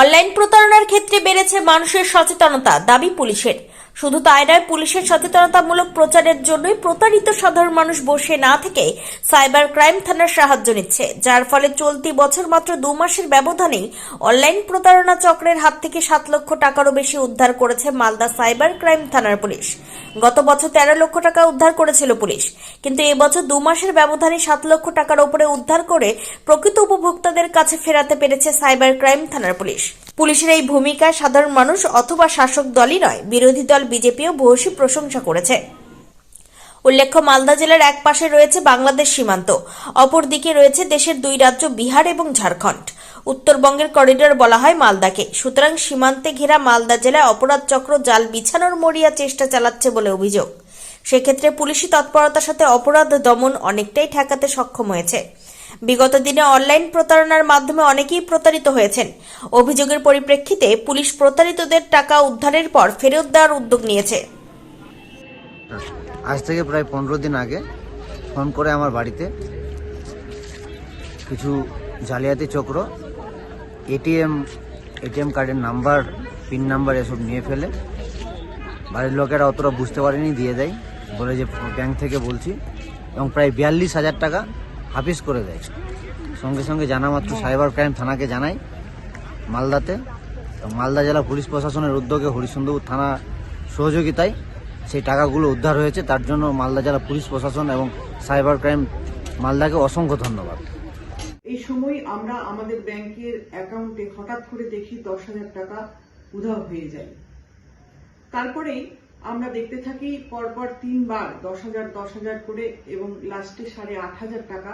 Online প্রতারণার ক্ষেত্রে বেড়েছে মানুষের সচেতনতা দাবি পুলিশের। শুধু তাই নয়, পুলিশের সচেতনতামূলক প্রচারের জন্যই প্রতারিত সাধারণ মানুষ বসে না থেকে সাইবার ক্রাইম থানার সাহায্য নিচ্ছে, যার ফলে চলতি বছর মাত্র দু মাসের ব্যবধানেই অনলাইন প্রতারণা চক্রের হাত থেকে সাত লক্ষ টাকারও বেশি উদ্ধার করেছে মালদা সাইবার ক্রাইম থানার পুলিশ। গত বছর তেরো লক্ষ টাকা উদ্ধার করেছিল পুলিশ, কিন্তু এবছর দু মাসের ব্যবধানে সাত লক্ষ টাকার উপরে উদ্ধার করে প্রকৃত উপভোক্তাদের কাছে ফেরাতে পেরেছে সাইবার ক্রাইম থানার পুলিশ। পুলিশের এই ভূমিকায় সাধারণ মানুষ অথবা শাসক দলই নয়, বিরোধী দল বিজেপিও ভূয়সী প্রশংসা করেছে। উল্লেখ্য, মালদা জেলার এক পাশে রয়েছে বাংলাদেশ সীমান্ত, অপরদিকে রয়েছে দেশের দুই রাজ্য বিহার এবং ঝাড়খণ্ড। উত্তরবঙ্গের করিডোর বলা হয় মালদাকে। সুতরাং সীমান্তে ঘেরা মালদা জেলায় অপরাধ চক্র, জাল বিছানোর মরিয়া চেষ্টা চালাচ্ছে বলে অভিযোগ। সেক্ষেত্রে পুলিশি তৎপরতার সাথে অপরাধ দমন অনেকটাই ঠেকাতে সক্ষম হয়েছে। বিগত দিনে অনলাইন প্রতারণার মাধ্যমে অনেকেই প্রতারিত হয়েছেন। অভিযোগের পরিপ্রেক্ষিতে পুলিশ প্রতারিতদের টাকা উদ্ধারের পর ফেরত দেওয়ার উদ্যোগ নিয়েছে। আজ থেকে প্রায় পনেরো দিন আগে ফোন করে আমার বাড়িতে কিছু জালিয়াতি চক্র, এটিএম এটিএম কার্ডের নাম্বার, পিন নাম্বার এসব নিয়ে ফেলে। বাড়ির লোকেরা অতটা বুঝতে পারেনি, দিয়ে দেয়। বলে যে ব্যাংক থেকে বলছি। এবং প্রায় বিয়াল্লিশ হাজার টাকা হাফিস করে দেয়। সঙ্গে সঙ্গে জানা মাত্র সাইবার ক্রাইম থানাকে জানাই। মালদাতে। মালদা জেলা পুলিশ প্রশাসনের উদ্যোগে হরিসুন্দরপুর থানা সহযোগিতায় সেই টাকাগুলো উদ্ধার হয়েছে। তার জন্য মালদা জেলা পুলিশ প্রশাসন এবং সাইবার ক্রাইম মালদাকে অসংখ্য ধন্যবাদ। এই সময় আমরা আমাদের ব্যাংকের অ্যাকাউন্টে হঠাৎ করে দেখি দশ হাজার টাকা উধাও হয়ে যায়। তারপরেই আমরা দেখতে থাকি পরপর তিনবার, দশ হাজার দশ হাজার করে এবং লাস্টে সাড়ে আট হাজার টাকা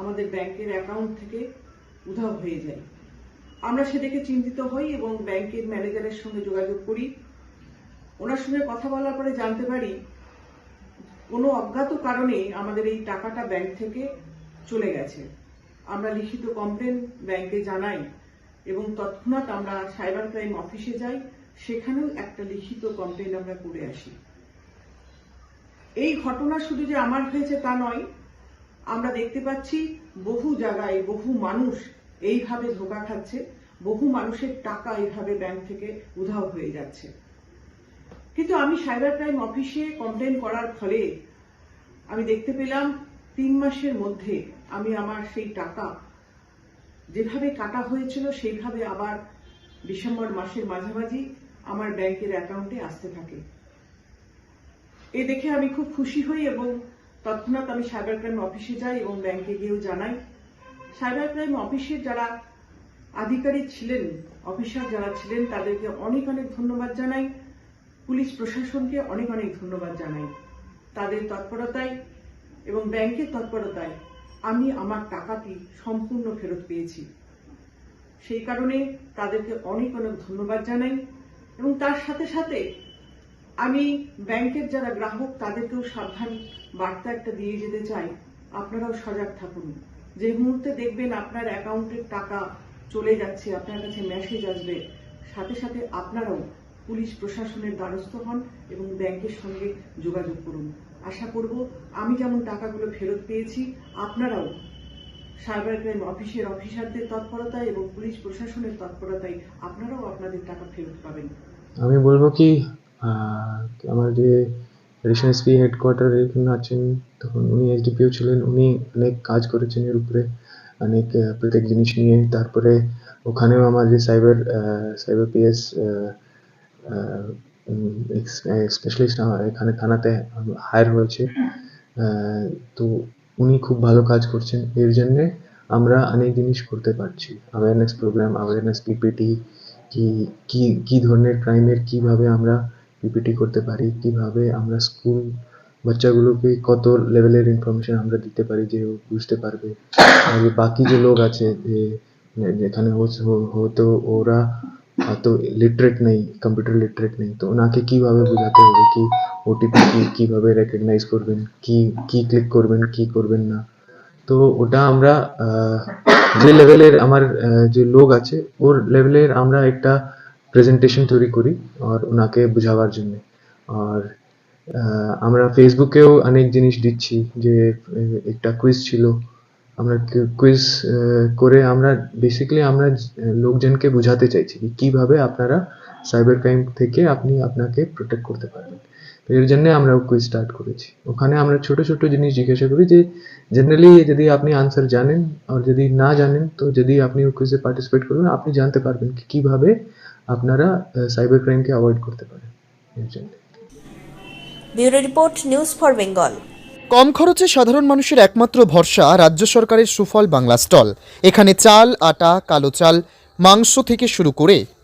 আমাদের ব্যাংকের অ্যাকাউন্ট থেকে উধাও হয়ে যায়। আমরা সে দেখে চিন্তিত হই এবং ব্যাংকের ম্যানেজারের সঙ্গে যোগাযোগ করি। ওনার সঙ্গে কথা বলার পরে জানতে পারি, কোনো অজ্ঞাত কারণে আমাদের এই টাকাটা ব্যাংক থেকে চলে গেছে। আমরা লিখিত কমপ্লেন ব্যাংকে জানাই এবং তৎক্ষণাৎ আমরা সাইবার ক্রাইম অফিসে যাই। সেখানেও একটা লিখিত কমপ্লেন আমরা করে আসি। এই ঘটনা শুধু যে আমার হয়েছে তা নয়, আমরা দেখতে পাচ্ছি বহু জায়গায় বহু মানুষ এইভাবে ধোকা খাচ্ছে, বহু মানুষের টাকা এইভাবে ব্যাংক থেকে উধাও হয়ে যাচ্ছে। কিন্তু আমি সাইবার ক্রাইম অফিসে কমপ্লেন করার ফলে আমি দেখতে পেলাম তিন মাসের মধ্যে আমি আমার সেই টাকা যেভাবে কাটা হয়েছিল সেইভাবে আবার ডিসেম্বর মাসের মাঝামাঝি আমার ব্যাংকের অ্যাকাউন্টে আসতে থাকে। এ দেখে আমি খুব খুশি হই এবং তৎক্ষণাৎ আমি সাইবার ক্রাইম অফিসে যাই এবং ব্যাংকে গিয়েও জানাই। সাইবার ক্রাইম অফিসের যারা আধিকারিক ছিলেন, অফিসার যারা ছিলেন, তাদেরকে অনেক অনেক ধন্যবাদ জানাই। পুলিশ প্রশাসনকে অনেক অনেক ধন্যবাদ জানাই। তাদের তৎপরতায় এবং ব্যাংকের তৎপরতায় আমি আমার টাকাটি সম্পূর্ণ ফেরত পেয়েছি। সেই কারণে তাদেরকে অনেক অনেক ধন্যবাদ জানাই। এবং তার সাথে সাথে আমি ব্যাংকের যারা গ্রাহক, তাদেরকেও সাবধান বার্তা একটা দিয়ে যেতে চাই। আপনারাও সজাগ থাকুন। যে মুহূর্তে দেখবেন আপনার অ্যাকাউন্টের টাকা চলে যাচ্ছে, আপনার কাছে মেসেজ আসবে, সাথে সাথে আপনারাও পুলিশ, প্রশাসনের দ্বারস্থ হন এবং ব্যাংকের সঙ্গে যোগাযোগ করুন। আশা করব আমি যেমন টাকাগুলো ফেরত পেয়েছি, আপনারাও সাইবার ক্রাইম অফিসের অফিসারদের তৎপরতায় এবং পুলিশ প্রশাসনের তৎপরতায় আপনারাও আপনাদের টাকা ফেরত পাবেন। আমি বলব কি আমার যে রেশন এসপি হেডকোয়ার্টার এখানে আছেন, তখন উনি এসডিপিও ছিলেন, উনি অনেক কাজ করেছেন এর উপরে, অনেক প্রত্যেক জিনিস নিয়ে। তারপরে ওখানেও আমার যে সাইবার সাইবার পিএস স্পেশালিস্ট এখানে থানাতে হায়ার হয়েছে। তো উনি খুব ভালো কাজ করছেন। এর জন্যে আমরা অনেক জিনিস করতে পারছি। অ্যাওয়ারনেস প্রোগ্রাম অ্যাওয়ারনেস পিপিটি কি কি কি ধরনের ক্রাইমের কীভাবে আমরা পিপিটি করতে পারি, কীভাবে আমরা স্কুল বাচ্চাগুলোকে কত লেভেলের ইনফরমেশন আমরা দিতে পারি যে বুঝতে পারবে। আর বাকি যে লোক আছে, যে যেখানে হচ্ছে- হয়তো ওরা হয়তো লিটারেট নেই কম্পিউটার লিটারেট নেই, তো ওনাকে কীভাবে বোঝাতে হবে কি ওটিপি কীভাবে রেকগনাইজ করবেন? কি কি ক্লিক করবেন, কি করবেন না? তো ওটা আমরা যে লেভেলের আমার যে লোক আছে, ওর লেভেলের আমরা একটা প্রেজেন্টেশন তৈরি করি আর ওনাকে বোঝাবার জন্য। আর আমরা ফেসবুকেও অনেক জিনিস দিচ্ছি যে একটা কুইজ ছিল। আমরা কুইজ করে আমরা বেসিক্যালি আমরা লোকজনকে বোঝাতে চাইছি কীভাবে আপনারা সাইবার ক্রাইম থেকে আপনি আপনাকে প্রোটেক্ট করতে পারবেন। তো এর জন্য আমরা কুইজ স্টার্ট করেছি। ওখানে আমরা ছোট ছোট জিনিস জিজ্ঞাসা করি যে জেনারেলি যদি আপনি আনসার জানেন আর যদি না জানেন তো যদি আপনি ওই কুইজে পার্টিসিপেট করবেন আপনি জানতে পারবেন কি কীভাবে আপনারা সাইবার ক্রাইমকে অ্যাভয়েড করতে পারেন। এর জন্য। Bureau report news for Bengal কম খরচে সাধারণ মানুষের একমাত্র ভরসা রাজ্য সরকারের সুফল বাংলা স্টল। এখানে চাল আটা কালো চাল মাংস থেকে শুরু করে